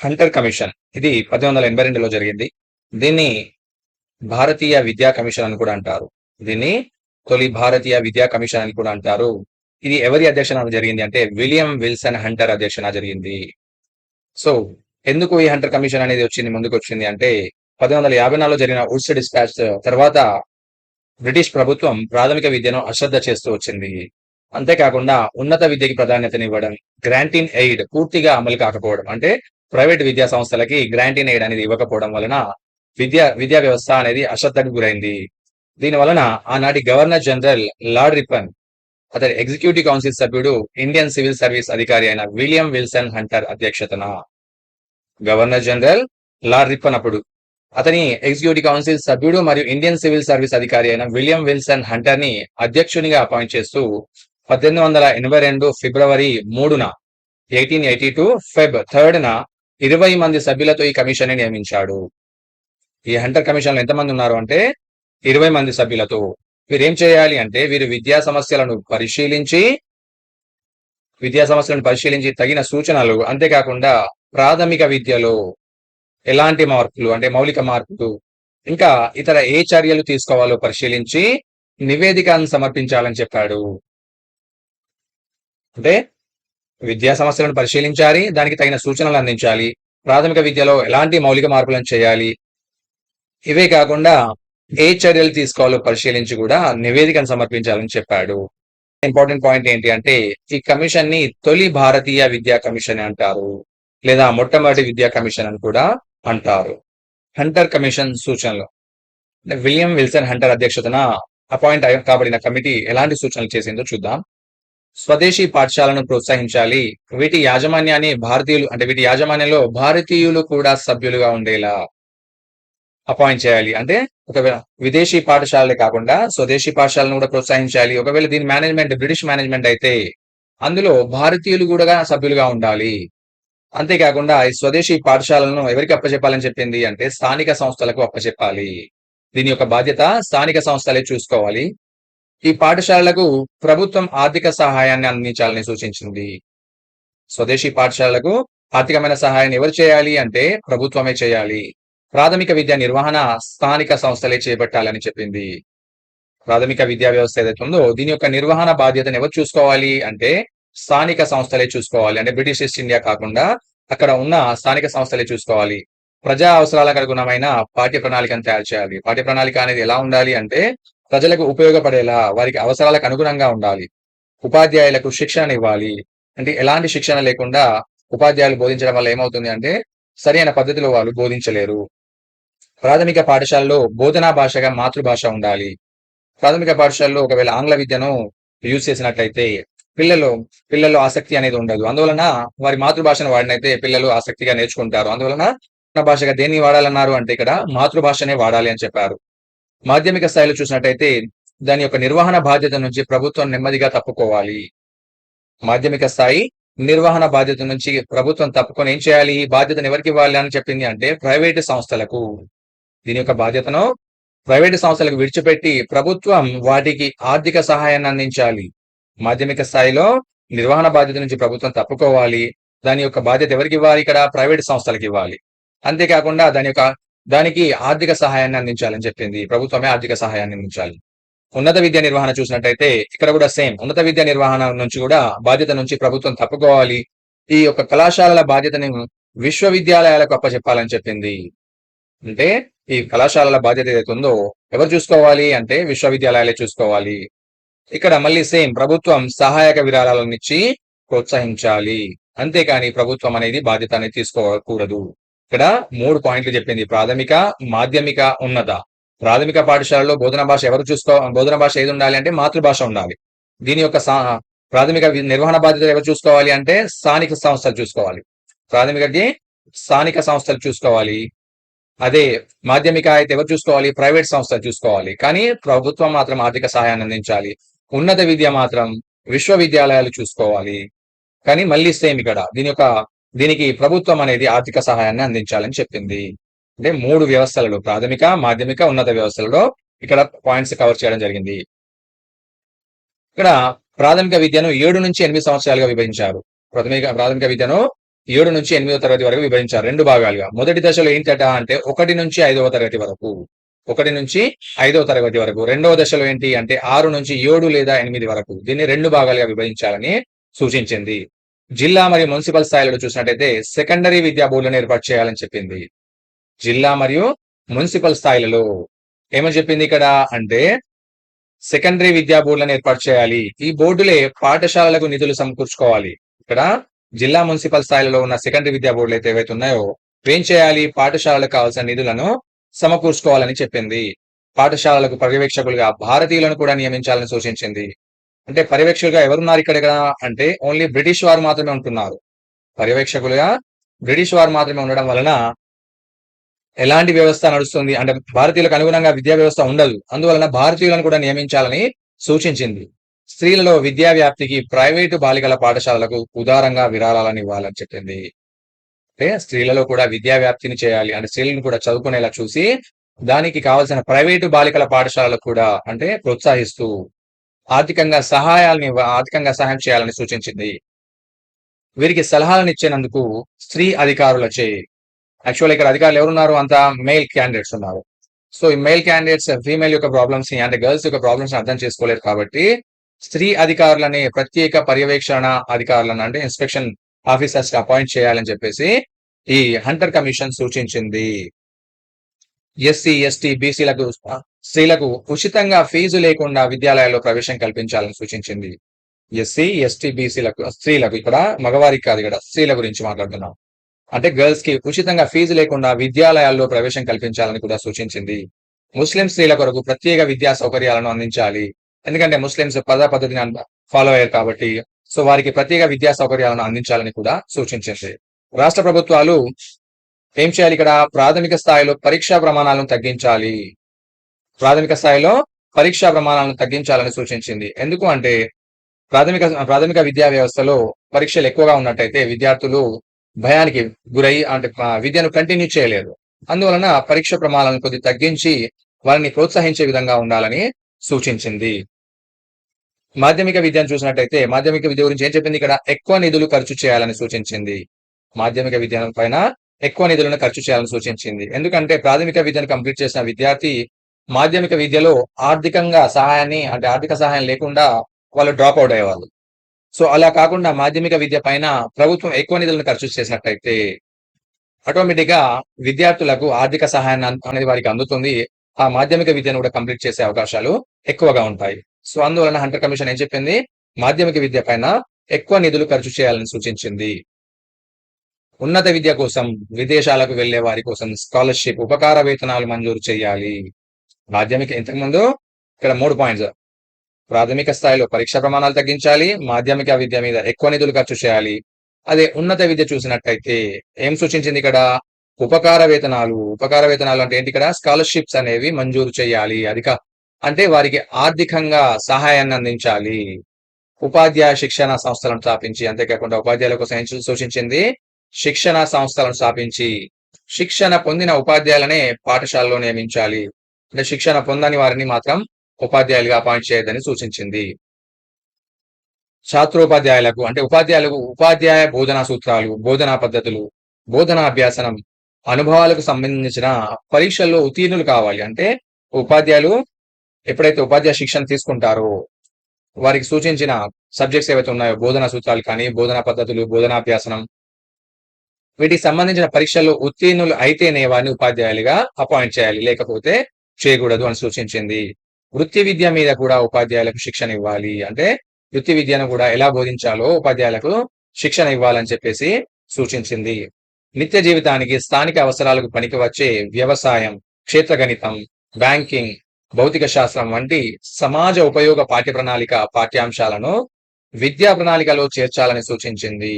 Hunter commission. ఇది పద్దెనిమిది వందల ఎనభై రెండులో జరిగింది. దీన్ని భారతీయ విద్యా కమిషన్ అని కూడా అంటారు. దీన్ని తొలి భారతీయ విద్యా కమిషన్ అని కూడా అంటారు. ఇది ఎవరి అధ్యక్షన జరిగింది అంటే విలియం విల్సన్ హంటర్ అధ్యక్షన జరిగింది. సో ఎందుకు ఈ హంటర్ కమిషన్ అనేది వచ్చింది ముందుకు వచ్చింది అంటే పద్దెనిమిది వందల యాభై నాలుగులో జరిగిన ఉడ్స్ డిస్పాచ్ తర్వాత బ్రిటిష్ ప్రభుత్వం ప్రాథమిక విద్యను అశ్రద్ధ చేస్తూ వచ్చింది. అంతేకాకుండా ఉన్నత విద్యకి ప్రాధాన్యతనివ్వడం గ్రాంటీన్ ఎయిడ్ పూర్తిగా అమలు కాకపోవడం. అంటే ప్రైవేట్ విద్యా సంస్థలకి గ్రాంటీన్ ఎయిడ్ అనేది ఇవ్వకపోవడం వలన విద్యా విద్యా వ్యవస్థ అనేది అశ్రద్ధకు గురైంది. దీని వలన ఆనాటి గవర్నర్ జనరల్ లార్డ్ రిపన్ అతని ఎగ్జిక్యూటివ్ కౌన్సిల్ సభ్యుడు ఇండియన్ సివిల్ సర్వీస్ అధికారి అయిన విలియం విల్సన్ హంటర్ అధ్యక్షతన గవర్నర్ జనరల్ లార్డ్ రిప్పన్ అప్పుడు అతని ఎగ్జిక్యూటివ్ కౌన్సిల్ సభ్యుడు మరియు ఇండియన్ సివిల్ సర్వీస్ అధికారి అయిన విలియం విల్సన్ హంటర్ని అధ్యక్షునిగా అపాయింట్ చేస్తూ పద్దెనిమిది వందల ఎనభై రెండు ఫిబ్రవరి మూడున eighteen eighty two Feb third న ఇరవై మంది సభ్యులతో ఈ కమిషన్ని నియమించాడు. ఈ హంటర్ కమిషన్లో ఎంతమంది ఉన్నారు అంటే ఇరవై మంది సభ్యులతో. వీరు ఏం చేయాలి అంటే వీరు విద్యా సమస్యలను పరిశీలించి విద్యా సమస్యలను పరిశీలించి తగిన సూచనలు అంతేకాకుండా ప్రాథమిక విద్యలో ఎలాంటి మార్పులు అంటే మౌలిక మార్పులు ఇంకా ఇతర ఏ చర్యలు తీసుకోవాలో పరిశీలించి నివేదికను సమర్పించాలని చెప్పాడు. అంటే విద్యా సమస్యలను పరిశీలించాలి దానికి తగిన సూచనలు అందించాలి ప్రాథమిక విద్యలో ఎలాంటి మౌలిక మార్పులను చేయాలి. ఇవే కాకుండా ఏ చర్యలు తీసుకోవాలో పరిశీలించి కూడా నివేదికను సమర్పించాలని చెప్పాడు. ఇంపార్టెంట్ పాయింట్ ఏంటి అంటే ఈ కమిషన్ని తొలి భారతీయ విద్యా కమిషన్ అంటారు లేదా మొట్టమొదటి విద్యా కమిషన్ అని కూడా అంటారు. హంటర్ కమిషన్ సూచనలు. విలియం విల్సన్ హంటర్ అధ్యక్షతన అపాయింట్ కాబడిన కమిటీ ఎలాంటి సూచనలు చేసిందో చూద్దాం. స్వదేశీ పాఠశాలను ప్రోత్సహించాలి. వీటి యాజమాన్యాన్ని భారతీయులు అంటే వీటి యాజమాన్యంలో భారతీయులు కూడా సభ్యులుగా ఉండేలా అపాయింట్ చేయాలి. అంటే ఒకవేళ విదేశీ పాఠశాలలే కాకుండా స్వదేశీ పాఠశాలను కూడా ప్రోత్సహించాలి. ఒకవేళ దీని మేనేజ్మెంట్ బ్రిటిష్ మేనేజ్మెంట్ అయితే అందులో భారతీయులు కూడా సభ్యులుగా ఉండాలి. అంతేకాకుండా ఈ స్వదేశీ పాఠశాలను ఎవరికి అప్పచెప్పాలని చెప్పింది అంటే స్థానిక సంస్థలకు అప్పచెప్పాలి. దీని యొక్క బాధ్యత స్థానిక సంస్థలే చూసుకోవాలి. ఈ పాఠశాలలకు ప్రభుత్వం ఆర్థిక సహాయాన్ని అందించాలని సూచించింది. స్వదేశీ పాఠశాలలకు ఆర్థికమైన సహాయాన్ని ఎవరు చేయాలి అంటే ప్రభుత్వమే చేయాలి. ప్రాథమిక విద్య నిర్వహణ స్థానిక సంస్థలే చేపట్టాలని చెప్పింది. ప్రాథమిక విద్యా వ్యవస్థ ఏదైతే ఉందో దీని యొక్క నిర్వహణ బాధ్యతను ఎవరు చూసుకోవాలి అంటే స్థానిక సంస్థలే చూసుకోవాలి. అంటే బ్రిటిష్ ఈస్ట్ ఇండియా కాకుండా అక్కడ ఉన్న స్థానిక సంస్థలే చూసుకోవాలి. ప్రజా అవసరాలకు అనుగుణమైన పాఠ్య ప్రణాళికను తయారు చేయాలి. పాఠ్య ప్రణాళిక అనేది ఎలా ఉండాలి అంటే ప్రజలకు ఉపయోగపడేలా వారికి అవసరాలకు అనుగుణంగా ఉండాలి. ఉపాధ్యాయులకు శిక్షణ ఇవ్వాలి. అంటే ఎలాంటి శిక్షణ లేకుండా ఉపాధ్యాయులు బోధించడం వల్ల ఏమవుతుంది అంటే సరైన పద్ధతిలో వాళ్ళు బోధించలేరు. ప్రాథమిక పాఠశాలలో బోధనా భాషగా మాతృభాష ఉండాలి. ప్రాథమిక పాఠశాలలో ఒకవేళ ఆంగ్ల విద్యను యూజ్ చేసినట్లయితే పిల్లలు పిల్లల్లో ఆసక్తి అనేది ఉండదు. అందువలన వారి మాతృభాషను వాడినైతే పిల్లలు ఆసక్తిగా నేర్చుకుంటారు. అందువలన భాషగా దేన్ని వాడాలన్నారు అంటే ఇక్కడ మాతృభాషనే వాడాలి అని చెప్పారు. మాధ్యమిక స్థాయిలో చూసినట్టయితే దాని యొక్క నిర్వహణ బాధ్యత నుంచి ప్రభుత్వం నెమ్మదిగా తప్పుకోవాలి. మాధ్యమిక స్థాయి నిర్వహణ బాధ్యత నుంచి ప్రభుత్వం తప్పుకొని ఏం చేయాలి? ఈ బాధ్యతను ఎవరికి ఇవ్వాలి అని చెప్పింది అంటే ప్రైవేటు సంస్థలకు. దీని యొక్క బాధ్యతను ప్రైవేటు సంస్థలకు విడిచిపెట్టి ప్రభుత్వం వాటికి ఆర్థిక సహాయాన్ని అందించాలి. మాధ్యమిక స్థాయిలో నిర్వహణ బాధ్యత నుంచి ప్రభుత్వం తప్పుకోవాలి. దాని యొక్క బాధ్యత ఎవరికి ఇవ్వాలి? ఇక్కడ ప్రైవేట్ సంస్థలకు ఇవ్వాలి. అంతేకాకుండా దాని యొక్క దానికి ఆర్థిక సహాయాన్ని అందించాలని చెప్పింది. ప్రభుత్వమే ఆర్థిక సహాయాన్ని అందించాలి. ఉన్నత విద్య నిర్వహణ చూసినట్టయితే ఇక్కడ కూడా సేమ్. ఉన్నత విద్య నిర్వహణ నుంచి కూడా బాధ్యత నుంచి ప్రభుత్వం తప్పుకోవాలి. ఈ యొక్క కళాశాలల బాధ్యతని విశ్వవిద్యాలయాలకు అప్పచెప్పాలని చెప్పింది. అంటే ఈ కళాశాలల బాధ్యత ఏదైతే ఉందో ఎవరు చూసుకోవాలి అంటే విశ్వవిద్యాలయాలే చూసుకోవాలి. ఇక్కడ మళ్ళీ సేమ్ ప్రభుత్వం సహాయక విరాళాలను ఇచ్చి ప్రోత్సహించాలి. అంతేకాని ప్రభుత్వం అనేది బాధ్యత అనేది తీసుకోకూడదు. ఇక్కడ మూడు పాయింట్లు చెప్పింది. ప్రాథమిక మాధ్యమిక ఉన్నత. ప్రాథమిక పాఠశాలలో బోధన భాష ఎవరు చూసుకో బోధన భాష ఏది ఉండాలి అంటే మాతృభాష ఉండాలి. దీని యొక్క ప్రాథమిక నిర్వహణ బాధ్యత ఎవరు చూసుకోవాలి అంటే స్థానిక సంస్థలు చూసుకోవాలి. ప్రాథమిక స్థానిక సంస్థలు చూసుకోవాలి. అదే మాధ్యమిక అయితే ఎవరు చూసుకోవాలి? ప్రైవేట్ సంస్థలు చూసుకోవాలి. కానీ ప్రభుత్వం మాత్రం ఆర్థిక సహాయాన్ని అందించాలి. ఉన్నత విద్య మాత్రం విశ్వవిద్యాలయాలు చూసుకోవాలి. కానీ మళ్ళీ సేమ్ ఇక్కడ దీని యొక్క దీనికి ప్రభుత్వం అనేది ఆర్థిక సహాయాన్ని అందించాలని చెప్పింది. అంటే మూడు వ్యవస్థలలో ప్రాథమిక మాధ్యమిక ఉన్నత వ్యవస్థలలో ఇక్కడ పాయింట్స్ కవర్ చేయడం జరిగింది. ఇక్కడ ప్రాథమిక విద్యను ఏడు నుంచి ఎనిమిది సంవత్సరాలుగా విభజించారు. ప్రాథమిక ప్రాథమిక విద్యను ఏడు నుంచి ఎనిమిదో తరగతి వరకు విభజించారు రెండు భాగాలుగా. మొదటి దశలో ఏంటట అంటే ఒకటి నుంచి ఐదవ తరగతి వరకు. ఒకటి నుంచి ఐదవ తరగతి వరకు. రెండవ దశలో ఏంటి అంటే ఆరు నుంచి ఏడు లేదా ఎనిమిది వరకు. దీన్ని రెండు భాగాలుగా విభజించాలని సూచించింది. జిల్లా మరియు మున్సిపల్ స్థాయిలో చూసినట్టయితే సెకండరీ విద్యా బోర్డులను ఏర్పాటు చేయాలని చెప్పింది. జిల్లా మరియు మున్సిపల్ స్థాయిలలో ఏమని చెప్పింది ఇక్కడ? అంటే సెకండరీ విద్యా బోర్డులను ఏర్పాటు చేయాలి. ఈ బోర్డులే పాఠశాలలకు నిధులు సమకూర్చుకోవాలి. ఇక్కడ జిల్లా మున్సిపల్ స్థాయిలో ఉన్న సెకండరీ విద్యా బోర్డులు అయితే ఏవైతే ఉన్నాయో ఏం చేయాలి? పాఠశాలకు కావాల్సిన నిధులను సమకూర్చుకోవాలని చెప్పింది. పాఠశాలలకు పర్యవేక్షకులుగా భారతీయులను కూడా నియమించాలని సూచించింది. అంటే పర్యవేక్షకులుగా ఎవరున్నారు ఇక్కడ అంటే ఓన్లీ బ్రిటిష్ వారు మాత్రమే ఉంటున్నారు. పర్యవేక్షకులుగా బ్రిటిష్ వారు మాత్రమే ఉండడం వలన ఎలాంటి వ్యవస్థ నడుస్తుంది? అంటే భారతీయులకు అనుగుణంగా విద్యా వ్యవస్థ ఉండదు. అందువలన భారతీయులను కూడా నియమించాలని సూచించింది. స్త్రీలలో విద్యా వ్యాప్తికి ప్రైవేటు బాలికల పాఠశాలలకు ఉదారంగా విరాళాలను ఇవ్వాలని చెప్పింది. అంటే స్త్రీలలో కూడా విద్యా వ్యాప్తిని చేయాలి. అంటే స్త్రీలను కూడా చదువుకునేలా చూసి దానికి కావాల్సిన ప్రైవేటు బాలికల పాఠశాలలకు కూడా అంటే ప్రోత్సహిస్తూ ఆర్థికంగా సహాయాలని ఆర్థికంగా సహాయం చేయాలని సూచించింది. వీరికి సలహాలను ఇచ్చేనందుకు స్త్రీ అధికారులచే యాక్చువల్ ఇక్కడ అధికారులు ఎవరున్నారు అంత మేల్ క్యాండిడేట్స్ ఉన్నారు. సో ఈ మేల్ క్యాండిడేట్స్ ఫీమేల్ యొక్క ప్రాబ్లమ్స్ని అంటే గర్ల్స్ యొక్క ప్రాబ్లమ్స్ అర్థం చేసుకోలేరు కాబట్టి స్త్రీ అధికారులని ప్రత్యేక పర్యవేక్షణ అధికారులను అంటే ఇన్స్పెక్షన్ ఆఫీసర్స్ అపాయింట్ చేయాలని చెప్పేసి ఈ హంటర్ కమిషన్ సూచించింది. ఎస్సీ ఎస్టీ బీసీలకు స్త్రీలకు ఉచితంగా ఫీజు లేకుండా విద్యాలయాల్లో ప్రవేశం కల్పించాలని సూచించింది. ఎస్సీ ఎస్టీ బీసీలకు స్త్రీలకు ఇక్కడ మగవారికి కాదు ఇక్కడ స్త్రీల గురించి మాట్లాడుతున్నాం. అంటే గర్ల్స్కి ఉచితంగా ఫీజు లేకుండా విద్యాలయాల్లో ప్రవేశం కల్పించాలని కూడా సూచించింది. ముస్లిం స్త్రీల కొరకు ప్రత్యేక విద్యా సౌకర్యాలను అందించాలి. ఎందుకంటే ముస్లింస్ పద పద్ధతిని ఫాలో అయ్యారు కాబట్టి సో వారికి ప్రత్యేక విద్యా సౌకర్యాలను అందించాలని కూడా సూచించింది. రాష్ట్ర ప్రభుత్వాలు ఏం చేయాలి ఇక్కడ? ప్రాథమిక స్థాయిలో పరీక్షా ప్రమాణాలను తగ్గించాలి. ప్రాథమిక స్థాయిలో పరీక్షా ప్రమాణాలను తగ్గించాలని సూచించింది. ఎందుకు అంటే ప్రాథమిక ప్రాథమిక విద్యా వ్యవస్థలో పరీక్షలు ఎక్కువగా ఉన్నట్టయితే విద్యార్థులు భయానికి గురై అంటే విద్యను కంటిన్యూ చేయలేదు. అందువలన పరీక్ష ప్రమాణాలను కొద్ది తగ్గించి వారిని ప్రోత్సహించే విధంగా ఉండాలని సూచించింది. మాధ్యమిక విద్యను చూసినట్టయితే మాధ్యమిక విద్య గురించి ఏం చెప్పింది ఇక్కడ? ఎక్కువ నిధులు ఖర్చు చేయాలని సూచించింది. మాధ్యమిక విద్య పైన ఎక్కువ నిధులను ఖర్చు చేయాలని సూచించింది. ఎందుకంటే ప్రాథమిక విద్యను కంప్లీట్ చేసిన విద్యార్థి మాధ్యమిక విద్యలో ఆర్థికంగా సహాయాన్ని అంటే ఆర్థిక సహాయం లేకుండా వాళ్ళు డ్రాప్ అవుట్ అయ్యేవాళ్ళు. సో అలా కాకుండా మాధ్యమిక విద్య పైన ప్రభుత్వం ఎక్కువ నిధులను ఖర్చు చేసినట్టయితే ఆటోమేటిక్గా విద్యార్థులకు ఆర్థిక సహాయాన్ని అనేది వారికి అందుతుంది. ఆ మాధ్యమిక విద్యను కూడా కంప్లీట్ చేసే అవకాశాలు ఎక్కువగా ఉంటాయి. సో అందువలన హంటర్ కమిషన్ ఏం చెప్పింది? మాధ్యమిక విద్య పైన ఎక్కువ నిధులు ఖర్చు చేయాలని సూచించింది. ఉన్నత విద్య కోసం విదేశాలకు వెళ్ళే వారి కోసం స్కాలర్షిప్ ఉపకార వేతనాలు మంజూరు చేయాలి. మాధ్యమిక ఇంతకుముందు ఇక్కడ మూడు పాయింట్స్ ప్రాథమిక స్థాయిలో పరీక్ష ప్రమాణాలు తగ్గించాలి మాధ్యమిక విద్య మీద ఎక్కువ నిధులు ఖర్చు చేయాలి. అదే ఉన్నత విద్య చూసినట్టయితే ఏం సూచించింది ఇక్కడ? ఉపకార వేతనాలు. ఉపకార వేతనాలు అంటే ఏంటి ఇక్కడ? స్కాలర్షిప్స్ అనేవి మంజూరు చేయాలి. అధిక అంటే వారికి ఆర్థికంగా సహాయాన్ని అందించాలి. ఉపాధ్యాయ శిక్షణ సంస్థలను స్థాపించి అంతేకాకుండా ఉపాధ్యాయుల కోసం సూచించింది? శిక్షణ సంస్థలను స్థాపించి శిక్షణ పొందిన ఉపాధ్యాయులనే పాఠశాలలో నియమించాలి. అంటే శిక్షణ పొందని వారిని మాత్రం ఉపాధ్యాయులుగా అపాయింట్ చేయొద్దని సూచించింది. ఛాత్రోపాధ్యాయులకు అంటే ఉపాధ్యాయులకు ఉపాధ్యాయ బోధనా సూత్రాలు బోధనా పద్ధతులు బోధనా అభ్యాసనం అనుభవాలకు సంబంధించిన పరీక్షల్లో ఉత్తీర్ణులు కావాలి. అంటే ఉపాధ్యాయులు ఎప్పుడైతే ఉపాధ్యాయ శిక్షణ తీసుకుంటారో వారికి సూచించిన సబ్జెక్ట్స్ ఏవైతే ఉన్నాయో బోధనా సూత్రాలు కానీ బోధనా పద్ధతులు బోధనాభ్యాసనం వీటికి సంబంధించిన పరీక్షల్లో ఉత్తీర్ణులు అయితేనే వారిని ఉపాధ్యాయులుగా అపాయింట్ చేయాలి. లేకపోతే చేయకూడదు అని సూచించింది. వృత్తి విద్య మీద కూడా ఉపాధ్యాయులకు శిక్షణ ఇవ్వాలి. అంటే వృత్తి విద్యను కూడా ఎలా బోధించాలో ఉపాధ్యాయులకు శిక్షణ ఇవ్వాలని చెప్పేసి సూచించింది. నిత్య జీవితానికి స్థానిక అవసరాలకు పనికి వచ్చే వ్యవసాయం క్షేత్ర గణితం బ్యాంకింగ్ భౌతిక శాస్త్రం వంటి సమాజ ఉపయోగ పాఠ్య ప్రణాళిక పాఠ్యాంశాలను విద్యా ప్రణాళికలో చేర్చాలని సూచించింది.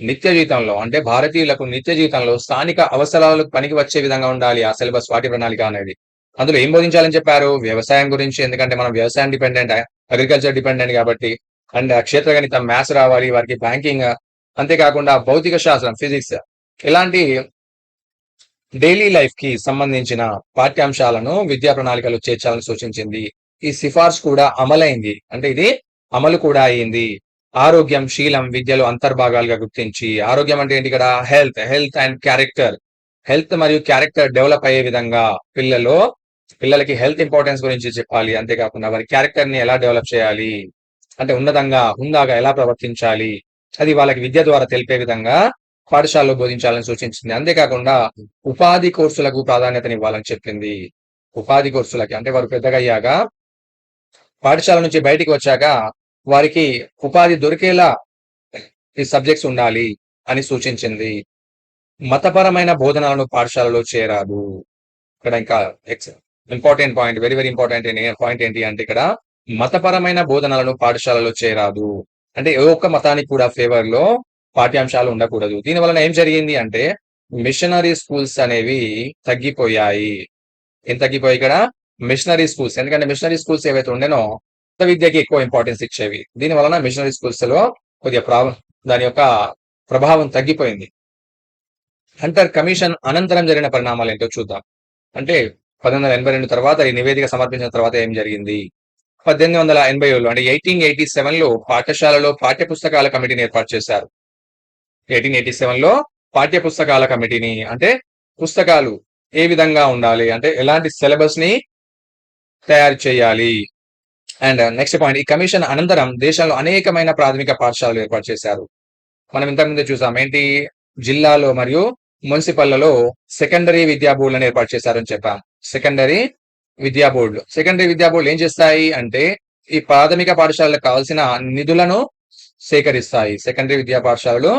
నిత్య జీవితంలో అంటే భారతీయులకు నిత్య జీవితంలో స్థానిక అవసరాలకు పనికి వచ్చే విధంగా ఉండాలి ఆ సిలబస్ పాఠ్య ప్రణాళిక అనేది. అందులో ఏం బోధించాలని చెప్పారు? వ్యవసాయం గురించి ఎందుకంటే మనం వ్యవసాయం డిపెండెంట్ అగ్రికల్చర్ డిపెండెంట్ కాబట్టి అండ్ క్షేత్ర గణితం మ్యాథ్స్ రావాలి వారికి బ్యాంకింగ్ అంతేకాకుండా భౌతిక శాస్త్రం ఫిజిక్స్. ఇలాంటి డైలీ లైఫ్కి సంబంధించిన పాఠ్యాంశాలను విద్యా ప్రణాళికలు చేర్చాలని సూచించింది. ఈ సిఫార్సు కూడా అమలైంది. అంటే ఇది అమలు కూడా అయింది. ఆరోగ్యం శీలం విద్యలో అంతర్భాగాలుగా గుర్తించి ఆరోగ్యం అంటే ఏంటి ఇక్కడ health health and character. Health మరియు క్యారెక్టర్ డెవలప్ అయ్యే విధంగా పిల్లలో పిల్లలకి హెల్త్ ఇంపార్టెన్స్ గురించి చెప్పాలి. అంతేకాకుండా వారి క్యారెక్టర్ని ఎలా డెవలప్ చేయాలి? అంటే ఉన్నతంగా హుందాగా ఎలా ప్రవర్తించాలి? అది వాళ్ళకి విద్య ద్వారా తెలిపే విధంగా పాఠశాలలో బోధించాలని సూచించింది. అంతేకాకుండా ఉపాధి కోర్సులకు ప్రాధాన్యతనివ్వాలని చెప్పింది. ఉపాధి కోర్సులకి అంటే వారు పెద్దగయ్యాక పాఠశాల నుంచి బయటికి వచ్చాక వారికి ఉపాధి దొరికేలా ఈ సబ్జెక్ట్స్ ఉండాలి అని సూచించింది. మతపరమైన బోధనలను పాఠశాలలో చేరాదు ఇక్కడ ఇంకా important point very very important point ఏంటి అంటే ఇక్కడ మతపరమైన బోధనలను పాఠశాలలో చేరాదు అంటే ఏ ఒక్క మతానికి కూడా ఫేవర్లో పాఠ్యాంశాలు ఉండకూడదు. దీని వలన ఏం జరిగింది అంటే మిషనరీ స్కూల్స్ అనేవి తగ్గిపోయాయి. ఏం తగ్గిపోయాయి ఇక్కడ? మిషనరీ స్కూల్స్ ఎందుకంటే మిషనరీ స్కూల్స్ ఏవైతే ఉండేనో విద్యకి ఎక్కువ ఇంపార్టెన్స్ ఇచ్చేవి. దీని వలన మిషనరీ స్కూల్స్లో కొద్దిగా ప్రాబ్లం దాని యొక్క ప్రభావం తగ్గిపోయింది. హంటర్ కమిషన్ అనంతరం జరిగిన పరిణామాలు ఏంటో చూద్దాం. అంటే పద్దెనిమిది వందల ఎనభై రెండు తర్వాత ఈ నివేదిక సమర్పించిన తర్వాత ఏం జరిగింది? పద్దెనిమిది వందల ఎనభై ఏళ్ళు అంటే ఎయిటీన్ ఎయిటీ సెవెన్లో పాఠశాలలో పాఠ్య పుస్తకాల కమిటీని ఏర్పాటు చేశారు. ఎయిటీన్ ఎయిటీ సెవెన్లో పాఠ్య పుస్తకాల కమిటీని అంటే పుస్తకాలు ఏ విధంగా ఉండాలి? అంటే ఎలాంటి సిలబస్ని తయారు చేయాలి? అండ్ నెక్స్ట్ పాయింట్ ఈ కమిషన్ అనంతరం దేశంలో అనేకమైన ప్రాథమిక పాఠశాలలు ఏర్పాటు చేశారు. మనం ఇంతకుముందే చూసాం ఏంటి? జిల్లాలో మరియు మున్సిపల్లలో సెకండరీ విద్యా బోర్డులను ఏర్పాటు చేశారని చెప్పాం. సెకండరీ విద్యా బోర్డులు. సెకండరీ విద్యా బోర్డులు ఏం చేస్తాయి అంటే ఈ ప్రాథమిక పాఠశాలకు కావాల్సిన నిధులను సేకరిస్తాయి. సెకండరీ విద్యా పాఠశాలలు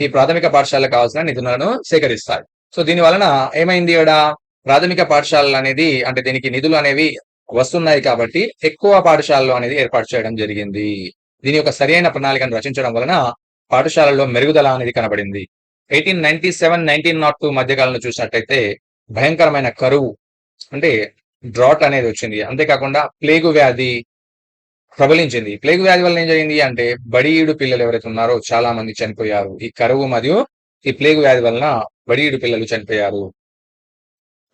ఈ ప్రాథమిక పాఠశాలకు కావాల్సిన నిధులను సేకరిస్తాయి. సో దీని వలన ఏమైంది ఇక్కడ ప్రాథమిక పాఠశాలలు అనేది అంటే దీనికి నిధులు అనేవి వస్తున్నాయి కాబట్టి ఎక్కువ పాఠశాలలో అనేది ఏర్పాటు చేయడం జరిగింది. దీని యొక్క సరైన ప్రణాళికను రచించడం వలన పాఠశాలలో మెరుగుదల అనేది కనబడింది. Eighteen ninety seven nineteen nought two మధ్యకాలంలో చూసినట్టయితే భయంకరమైన కరువు అంటే డ్రాట్ అనేది వచ్చింది. అంతేకాకుండా ప్లేగు వ్యాధి ప్రబలించింది. ప్లేగు వ్యాధి వల్ల ఏం జరిగింది అంటే బడియుడు పిల్లలు ఎవరైతే ఉన్నారో చాలా మంది చనిపోయారు. ఈ కరువు మరియు ఈ ప్లేగు వ్యాధి వలన బడియుడు పిల్లలు చనిపోయారు.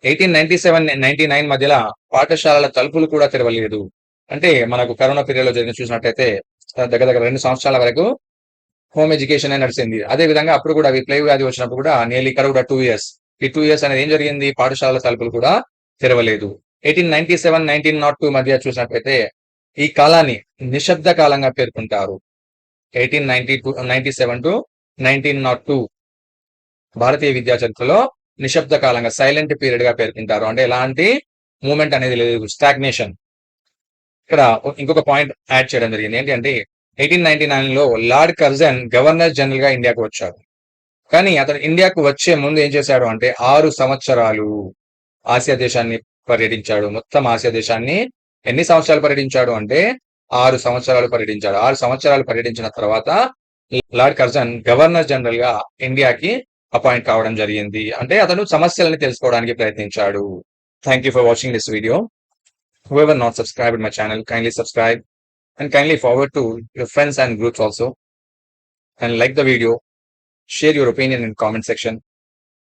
Eighteen ninety seven ninety nine మధ్యలో పాఠశాలల తలుపులు కూడా తెరవలేదు. అంటే మనకు కరోనా పీరియడ్లో జరిగిన చూసినట్టయితే దగ్గర దగ్గర రెండు సంవత్సరాల వరకు హోమ్ ఎడ్యుకేషన్ నడిచింది అదే విధంగా అప్పుడు కూడా ప్లేగ్ వ్యాధి వచ్చినప్పుడు కూడా నియర్లీ కూడా టూ ఇయర్స్ ఈ టూ ఇయర్స్ అనేది ఏం జరిగింది? పాఠశాలల తలుపులు కూడా తెరవలేదు. Eighteen ninety seven nineteen nought two మధ్య చూసినట్లయితే ఈ కాలాన్ని నిశ్శబ్ద కాలంగా పేర్కొంటారు. Eighteen ninety two ninety seven to nineteen nought two. భారతీయ విద్యా చరిత్రలో నిశ్శబ్ద కాలంగా సైలెంట్ పీరియడ్గా పేర్కొంటారు. అంటే ఎలాంటి మూమెంట్ అనేది లేదు. స్టాగ్నేషన్ ఇక్కడ ఇంకొక పాయింట్ యాడ్ చేయడం జరిగింది. ఏంటి అంటే ఎయిటీన్ నైన్టీ నైన్లో లార్డ్ కర్జన్ గవర్నర్ జనరల్గా ఇండియాకు వచ్చారు కానీ అతను ఇండియాకు వచ్చే ముందు ఏం చేశాడు అంటే ఆరు సంవత్సరాలు ఆసియా దేశాన్ని పర్యటించాడు. మొత్తం ఆసియా దేశాన్ని ఎన్ని సంవత్సరాలు పర్యటించాడు అంటే ఆరు సంవత్సరాలు పర్యటించాడు. ఆరు సంవత్సరాలు పర్యటించిన తర్వాత లార్డ్ కర్జన్ గవర్నర్ జనరల్గా ఇండియాకి అపాయింట్ కావడం జరిగింది. అంటే అతను సమస్యలని తెలుసుకోవడానికి ప్రయత్నించాడు. Thank you for watching this video whoever not subscribe my channel kindly subscribe and kindly forward to your friends and groups also and like the video share your opinion in comment section